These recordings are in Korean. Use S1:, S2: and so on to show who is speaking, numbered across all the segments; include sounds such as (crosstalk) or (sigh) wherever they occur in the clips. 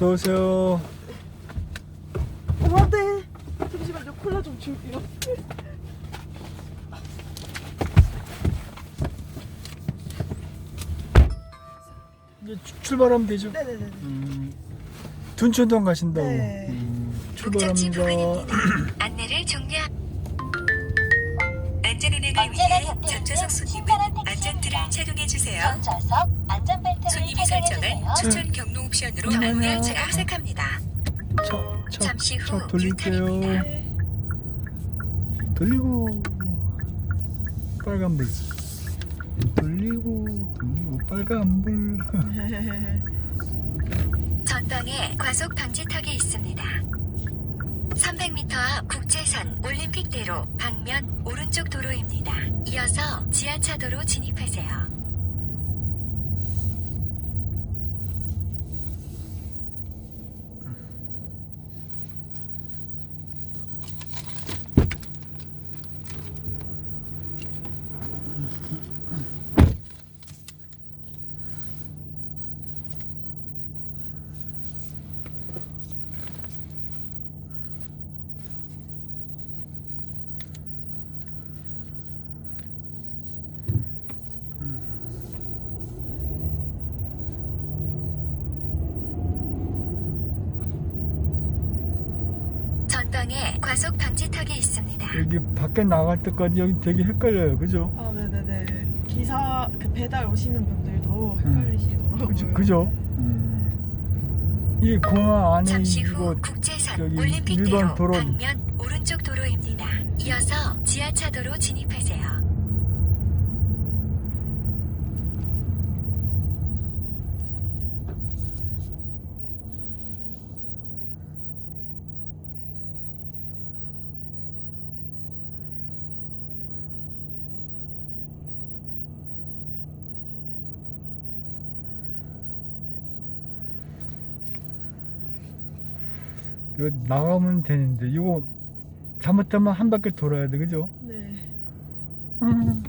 S1: 어서 오세요.
S2: 어, 네. 잠시만 요. 콜라 좀 줄게요. (laughs)
S1: 이제 주- 출발하면 되죠.
S2: 네네네.
S1: 음, 둔촌동 가신다고.
S2: 네.
S1: 음,
S3: 목적지
S1: 출발합니다.
S3: 부근입니다. 안내를 종료. 안전운행을 위해 전좌석 손님은 안전띠를 착용해 주세요.
S4: 전좌석 안전
S3: 설정한. 추천 경로 옵션으로
S1: 음.
S3: 안내를 착색합니다.
S1: 차, 차,
S3: 잠시
S1: 후차 돌릴게요.
S3: 유턴입니다.
S2: 네.
S1: 돌리고 빨간 불. 돌리고 돌리고 빨간 불. (laughs)
S3: 전방에 과속 방지턱이 있습니다. 300m 앞 국제선 올림픽대로 방면 오른쪽 도로입니다. 이어서 지하차도로 진입하세요. 전방에 과속 방지턱이 있습니다.
S1: 여기 밖에 나갈 때까지 여기 되게 헷갈려요. 그죠?
S2: 아, 네네네. 기사, 그 배달 오시는 분들도 헷갈리시더라고요.
S1: 그죠? 그죠? 음. 이 공항 안에
S3: 잠시 후
S1: 이거
S3: 국제선
S1: 저기
S3: 올림픽대로
S1: 일반 도로-
S3: 방면 오른쪽 도로입니다. 이어서 지하차도로 진입하세요.
S1: 이거 나가면 되는데 이거 잘못하면 한 바퀴 돌아야 돼. 그죠?
S2: 네.
S1: 음.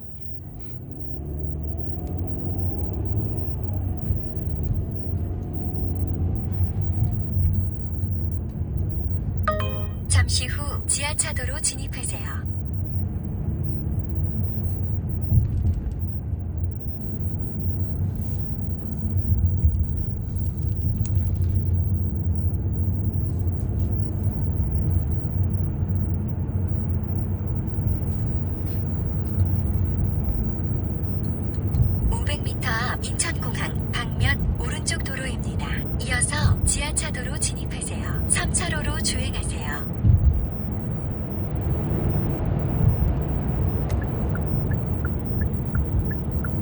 S3: 잠시 후 지하차도로 진입하세요. (500m) 앞 인천공항 방면 오른쪽 도로입니다. 이어서 지하차도로 진입하세요. 3차로로 주행하세요.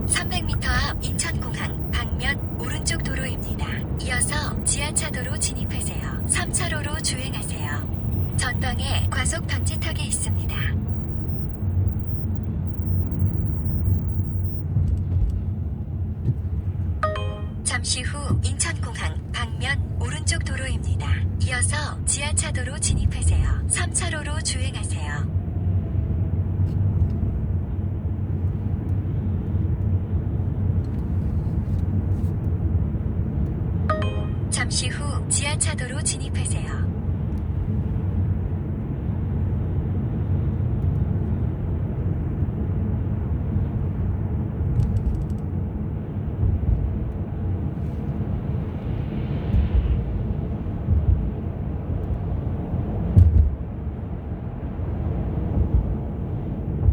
S3: (300m) 앞 인천공항 방면 오른쪽 도로입니다. 이어서 지하차도로 진입하세요. 3차로로 주행하세요. 전방에 과속 방지턱이 있습니다. 잠시 후 인천공항 방면 오른쪽 도로입니다. 이어서 지하차도로 진입하세요. 3차로로 주행하세요. 잠시 후 지하차도로 진입하세요.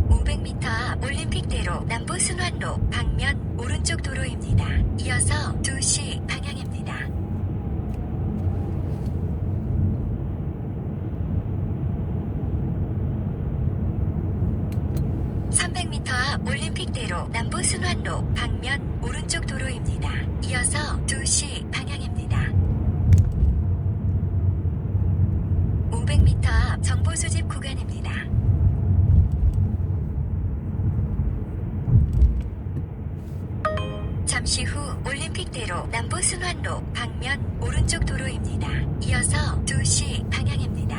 S3: (500m) 앞 올림픽대로 남부 순환로 방면 오른쪽 도로입니다. 이어서 2시 방향입니다. (300m) 앞 올림픽대로 남부순환로 방면 오른쪽 도로입니다. 이어서 2시 방향입니다. 500m 앞 정보수집 구간입니다. 잠시 후 올림픽대로 남부순환로 방면 오른쪽 도로입니다. 이어서 2시 방향입니다.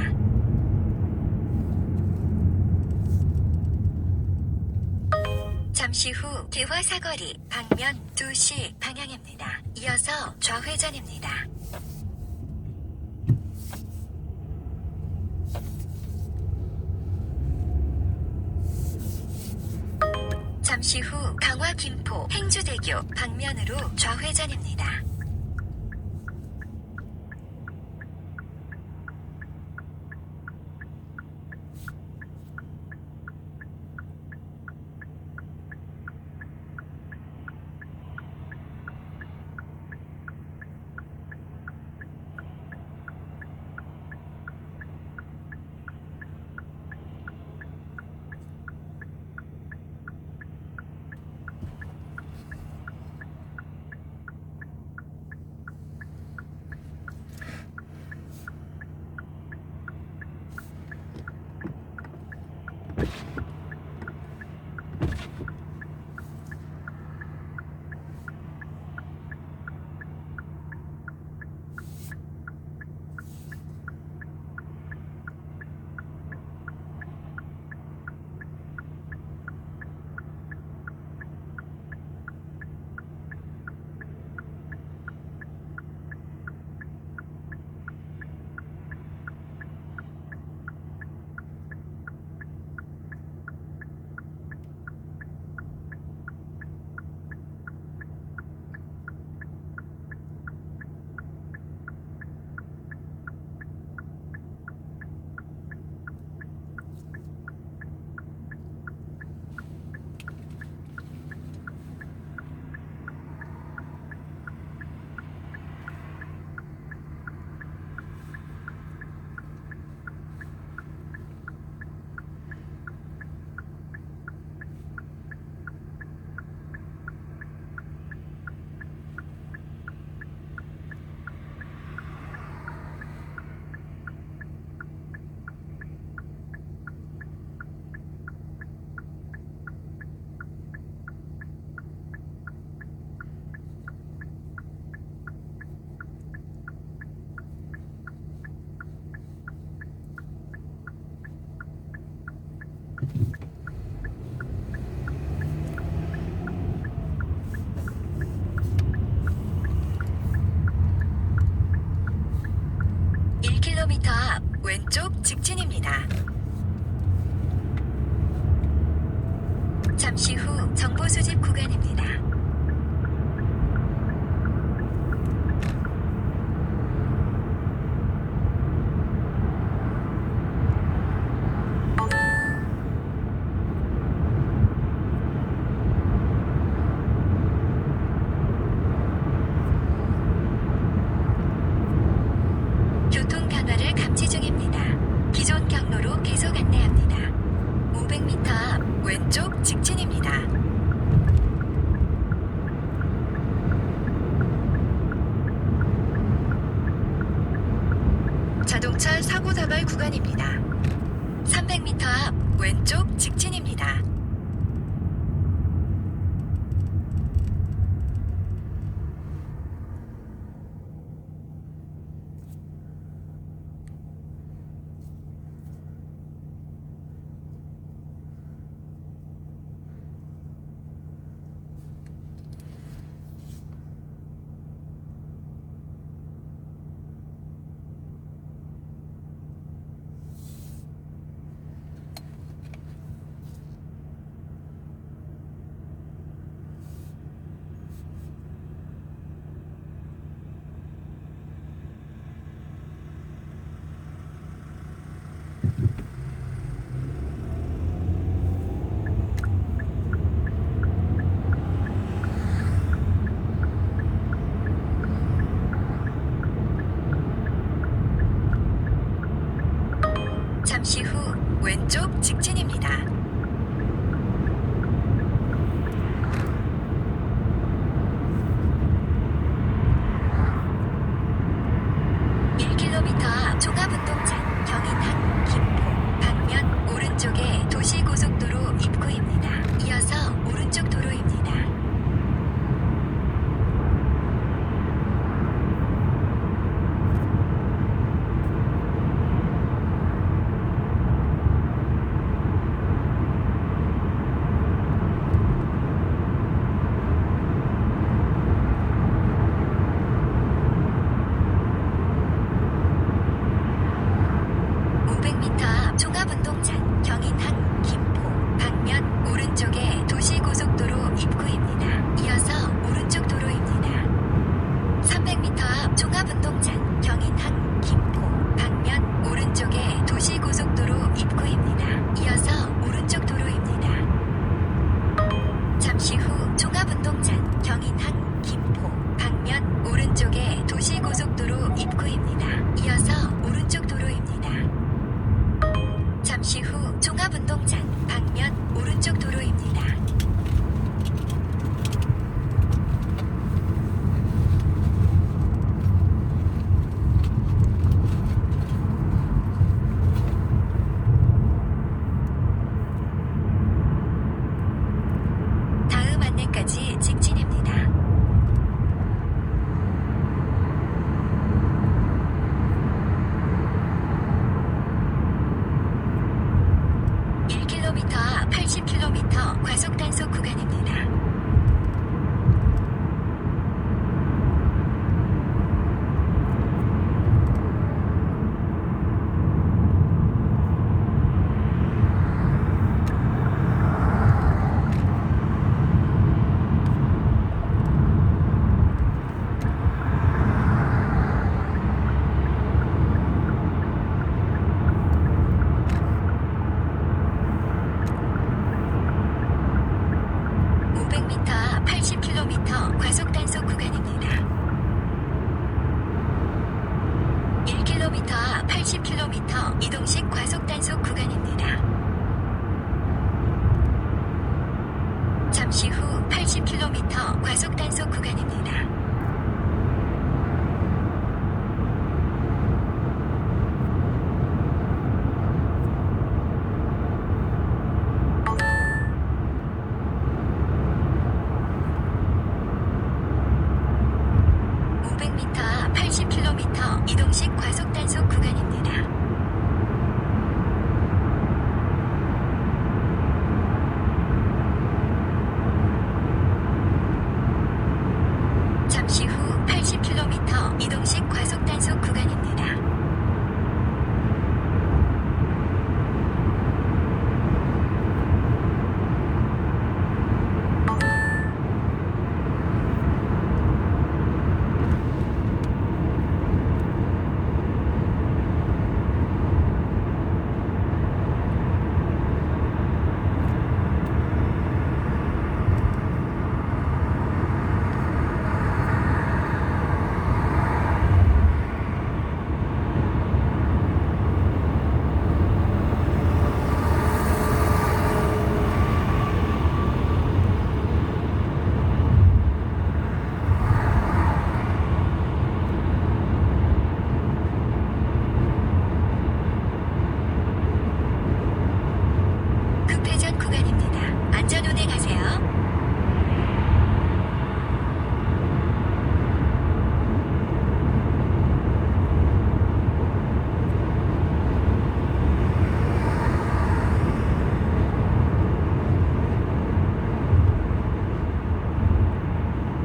S3: 잠시 후 대화사거리 방면 2시 방향입니다. 이어서 좌회전입니다. 잠시 후 강화 김포 행주대교 방면으로 좌회전입니다. 왼쪽 직진입니다. 잠시 후 정보 수집 구간입니다. 교통 변화를 감지 중입니다. 기존 경로로 계속 안내합니다. 500m 앞 왼쪽 직진입니다. 자동차 사고 다발 구간입니다. 300m 앞 왼쪽 직진입니다. 잠시 후 왼 쪽 직진입니다.